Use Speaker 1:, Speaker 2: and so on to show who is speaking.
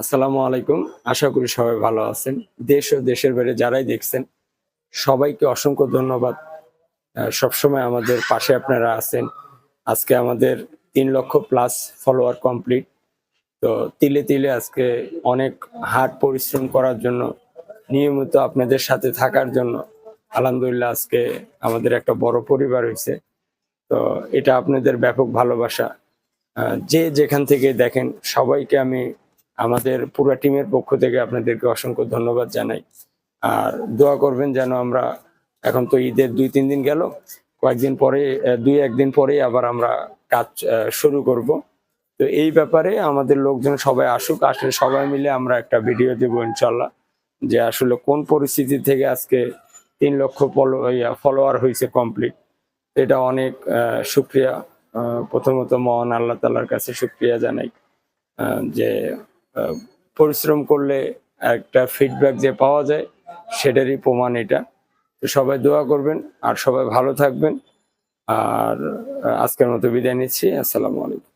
Speaker 1: আসসালামু আলাইকুম। আশা করি সবাই ভালো আছেন। দেশ ও দেশের বাইরে যারাই দেখছেন, সবাইকে অসংখ্য ধন্যবাদ। সবসময় আমাদের পাশে আপনারা আছেন। আজকে আমাদের তিন লক্ষ প্লাস ফলোয়ার কমপ্লিট তো তিলে তিলে আজকে অনেক হার্ড পরিশ্রম করার জন্য, নিয়মিত আপনাদের সাথে থাকার জন্য আলহামদুলিল্লাহ আজকে আমাদের একটা বড় পরিবার হয়েছে। তো এটা আপনাদের ব্যাপক ভালোবাসা। যে যেখান থেকে দেখেন, সবাইকে আমি আমাদের পুরো টিমের পক্ষ থেকে আপনাদেরকে অসংখ্য ধন্যবাদ জানাই। আর দোয়া করবেন যেন আমরা এখন তো ঈদের দুই তিন দিন গেল কয়েকদিন পরে দুই একদিন পরে আবার আমরা কাজ শুরু করব। তো এই ব্যাপারে আমাদের লোকজন সবাই আসুক আসলে সবাই মিলে আমরা একটা ভিডিও দেবো ইনশাল্লাহ যে আসলে কোন পরিস্থিতি থেকে আজকে তিন লক্ষ ফলোয়ার হয়েছে কমপ্লিট। এটা অনেক আহ, শুক্রিয়া প্রথমত মহান আল্লাহ তালার কাছে শুক্রিয়া জানাই যে পরিশ্রম করলে একটা ফিডব্যাক যে পাওয়া যায়, সেটারই প্রমাণ এটা। তো সবাই দোয়া করবেন আর সবাই ভালো থাকবেন। আর আজকের মতো বিদায় নিচ্ছি। আসসালামু আলাইকুম।